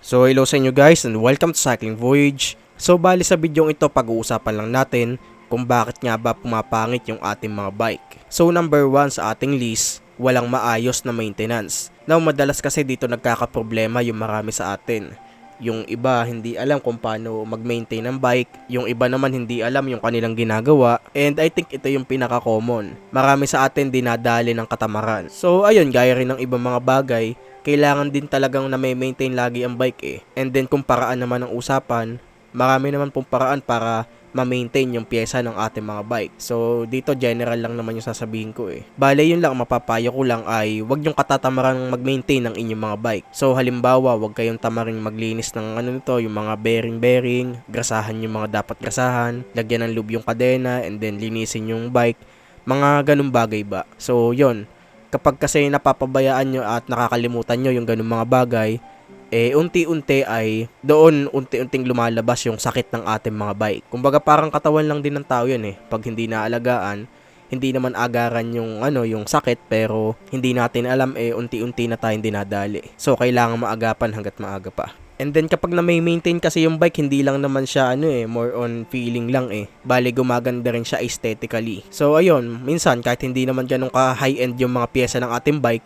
So hello sa inyo guys and welcome to Cycling Voyage. So bali sa video ito pag-uusapan lang natin kung bakit nga ba pumapangit yung ating mga bike. So number 1 sa ating list, walang maayos na maintenance. Now madalas kasi dito nagkakaproblema yung marami sa atin. Yung iba hindi alam kung paano mag-maintain ng bike, yung iba naman hindi alam yung kanilang ginagawa, and I think ito yung pinaka-common. Marami sa atin dinadali ng katamaran. So ayun, gaya rin ng ibang mga bagay, kailangan din talagang na may maintain lagi ang bike eh. And then kung paraan naman ang usapan, marami naman pong paraan para ma-maintain yung pyesa ng ating mga bike. So, dito general lang naman yung sasabihin ko eh. Bale, yun lang, mapapayo ko lang ay wag yung katatamaran mag-maintain ng inyong mga bike. So, halimbawa, wag kayong tamaring maglinis ng ano nito, yung mga bearing-bearing, grasahan yung mga dapat grasahan, lagyan ng lube yung kadena, and then linisin yung bike. Mga ganun bagay ba? So, yun. Kapag kasi napapabayaan nyo at nakakalimutan nyo yung ganun mga bagay, eh unti-unti ay doon unti-unting lumalabas yung sakit ng ating mga bike. Kumbaga parang katawan lang din ng tao yun eh. Pag hindi naalagaan, hindi naman agaran yung ano yung sakit pero hindi natin alam eh unti-unti na tayong dinadali. So kailangan maagapan hanggat maaga pa. And then kapag na may maintain kasi yung bike, hindi lang naman siya ano eh, more on feeling lang eh. Bali gumaganda rin siya aesthetically. So ayun, minsan kahit hindi naman ganun ka high end yung mga pyesa ng ating bike,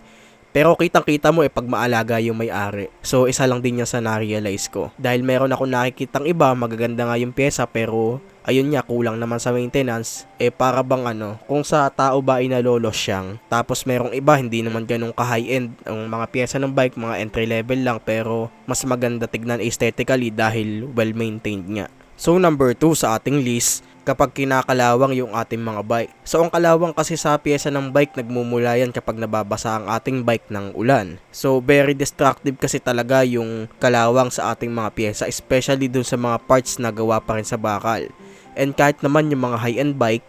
pero kitang-kita mo eh pag maalaga yung may-ari. So isa lang din yan sa na-realize ko. Dahil meron ako nakikitang iba, magaganda nga yung pyesa pero ayun nga kulang naman sa maintenance. Eh para bang ano, kung sa tao ba ay nalolos siyang. Tapos merong iba hindi naman ganun ka high end ang mga pyesa ng bike, mga entry level lang pero mas maganda tignan aesthetically dahil well maintained nga. So number 2 sa ating list, kapag kinakalawang yung ating mga bike. So ang kalawang kasi sa pyesa ng bike nagmumula yan kapag nababasa ang ating bike ng ulan. So very destructive kasi talaga yung kalawang sa ating mga pyesa especially dun sa mga parts na gawa pa rin sa bakal. And kahit naman yung mga high-end bike,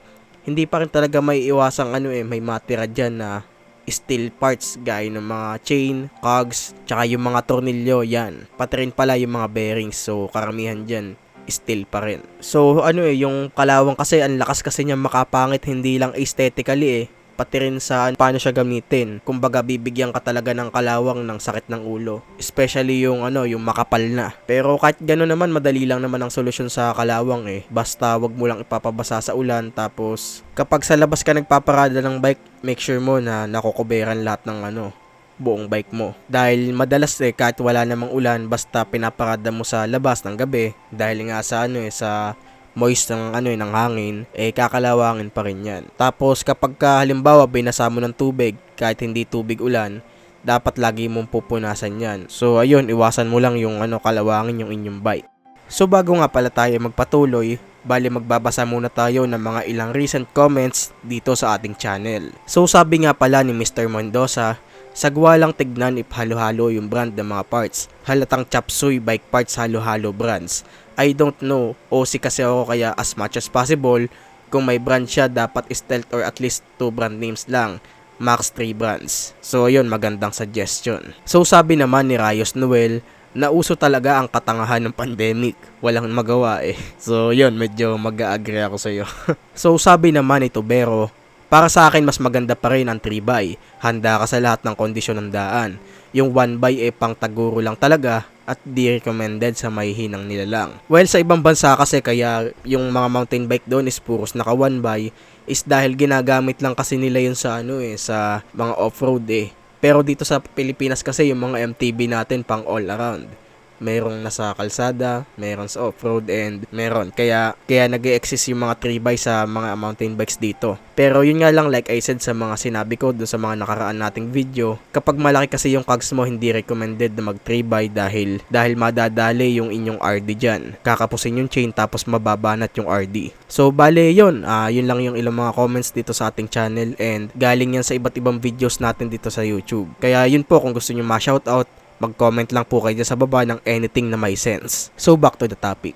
hindi pa rin talaga may iwasang ano eh, may matira dyan na steel parts gaya ng mga chain, cogs, tsaka yung mga tornilyo yan. Pati rin pala yung mga bearings so karamihan dyan still pa rin. So ano eh, yung kalawang kasi ang lakas kasi niya makapangit hindi lang aesthetically eh pati rin sa paano siya gamitin. Kumbaga bibigyan ka talaga ng kalawang ng sakit ng ulo. Especially yung ano, yung makapal na. Pero kahit gano'n naman, madali lang naman ang solusyon sa kalawang eh. Basta wag mo lang ipapabasa sa ulan tapos kapag sa labas ka nagpaparada ng bike, make sure mo na nakokoberan lahat ng ano, buong bike mo. Dahil madalas eh kahit wala namang ulan basta pinaparada mo sa labas ng gabi dahil nga sa ano eh sa moist ng ano eh, ng hangin, eh kakalawangin pa rin yan. Tapos kapag ka, halimbawa binasa mo ng tubig, kahit hindi tubig ulan, dapat lagi mong pupunasan yan. So ayun, iwasan mo lang yung ano kalawangin yung inyong bike. So bago nga pala tayo magpatuloy, bali magbabasa muna tayo ng mga ilang recent comments dito sa ating channel. So sabi nga pala ni Mr. Mendoza, Sagwa lang tignan if halo-halo yung brand ng mga parts. Halatang chapsuy bike parts halo-halo brands. I don't know, OC kasi ako kaya as much as possible, kung may brand siya dapat stealth or at least 2 brand names lang. Max 3 brands. So ayun, magandang suggestion. So sabi naman ni Rayos Noel, nauso talaga ang katangahan ng pandemic. Walang magawa eh. So yun, medyo mag-agree ako sa iyo. so sabi naman ni Tubero, para sa akin, mas maganda pa rin ang 3x. Handa ka sa lahat ng kondisyon ng daan. Yung 1x eh pang taguro lang talaga at di recommended sa may hinang nilalang. Well, sa ibang bansa kasi kaya yung mga mountain bike doon is puros naka 1x is dahil ginagamit lang kasi nila yun sa ano eh, sa mga off-road eh. Pero dito sa Pilipinas kasi yung mga MTB natin pang all around merong nasa kalsada, meron sa off-road and meron. Kaya kaya nag-exist yung mga 3x sa mga mountain bikes dito. Pero yun nga lang like I said sa mga sinabi ko dun sa mga nakaraan nating video, kapag malaki kasi yung cogs mo hindi recommended na mag 3x dahil dahil madadali yung inyong RD diyan. Kakapusin yung chain tapos mababanat yung RD. So bale yun, uh, yun lang yung ilang mga comments dito sa ating channel and galing yan sa iba't ibang videos natin dito sa YouTube. Kaya yun po kung gusto niyo ma-shoutout Mag-comment lang po kayo sa baba ng anything na may sense. So back to the topic.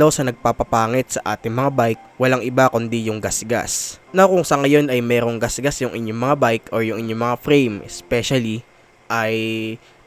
Law sa nagpapapangit sa ating mga bike, walang iba kundi yung gas-gas. Na kung sa ngayon ay merong gas-gas yung inyong mga bike or yung inyong mga frame especially, ay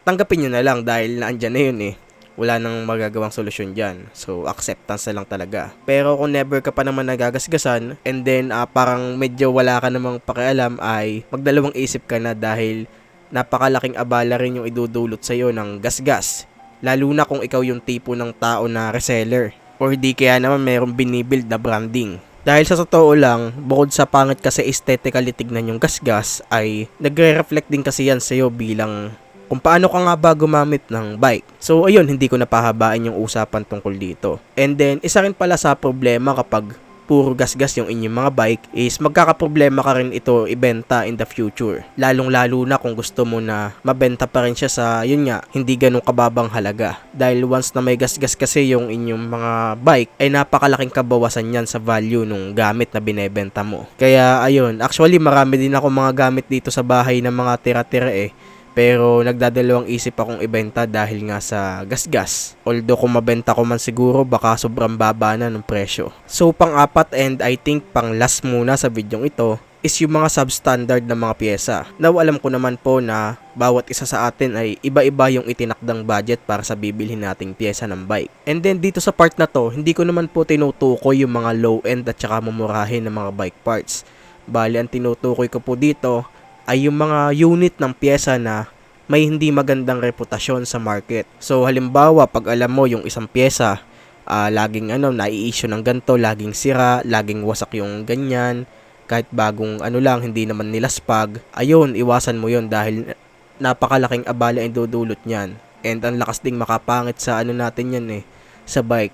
tanggapin nyo na lang dahil naandyan na yun eh wala nang magagawang solusyon dyan. So, acceptance na lang talaga. Pero kung never ka pa naman nagagasgasan, and then uh, parang medyo wala ka namang pakialam, ay magdalawang isip ka na dahil napakalaking abala rin yung idudulot sa iyo ng gasgas. Lalo na kung ikaw yung tipo ng tao na reseller or di kaya naman merong binibuild na branding. Dahil sa totoo lang, bukod sa pangit kasi aesthetically tignan yung gasgas, ay nagre-reflect din kasi yan sa'yo bilang kung paano ka nga ba gumamit ng bike. So ayun, hindi ko napahabain yung usapan tungkol dito. And then, isa rin pala sa problema kapag puro gasgas yung inyong mga bike is magkakaproblema ka rin ito ibenta in the future. Lalong lalo na kung gusto mo na mabenta pa rin siya sa yun nga, hindi ganun kababang halaga. Dahil once na may gasgas kasi yung inyong mga bike ay napakalaking kabawasan yan sa value nung gamit na binebenta mo. Kaya ayun, actually marami din ako mga gamit dito sa bahay ng mga tira-tira eh. Pero nagdadalawang isip akong ibenta dahil nga sa gasgas. Although kung mabenta ko man siguro baka sobrang baba na ng presyo. So pang-apat and I think pang last muna sa videong ito is yung mga substandard na mga pyesa. Now alam ko naman po na bawat isa sa atin ay iba-iba yung itinakdang budget para sa bibilhin nating pyesa ng bike. And then dito sa part na to, hindi ko naman po tinutukoy yung mga low end at saka mumurahin ng mga bike parts. Bali ang tinutukoy ko po dito ay yung mga unit ng pyesa na may hindi magandang reputasyon sa market. So halimbawa, pag alam mo yung isang pyesa, ah, laging ano, nai-issue ng ganto, laging sira, laging wasak yung ganyan, kahit bagong ano lang, hindi naman nilaspag, ayun, iwasan mo yon dahil napakalaking abala ang dudulot niyan. And ang lakas ding makapangit sa ano natin yan eh, sa bike.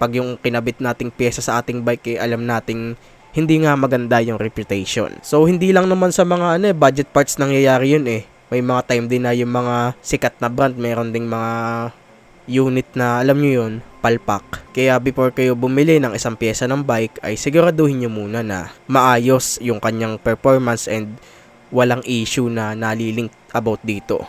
Pag yung kinabit nating pyesa sa ating bike, eh, alam nating hindi nga maganda yung reputation. So, hindi lang naman sa mga ano, eh, budget parts nangyayari yun eh. May mga time din na yung mga sikat na brand, meron ding mga unit na, alam nyo yun, palpak. Kaya before kayo bumili ng isang pyesa ng bike, ay siguraduhin nyo muna na maayos yung kanyang performance and walang issue na nalilink about dito.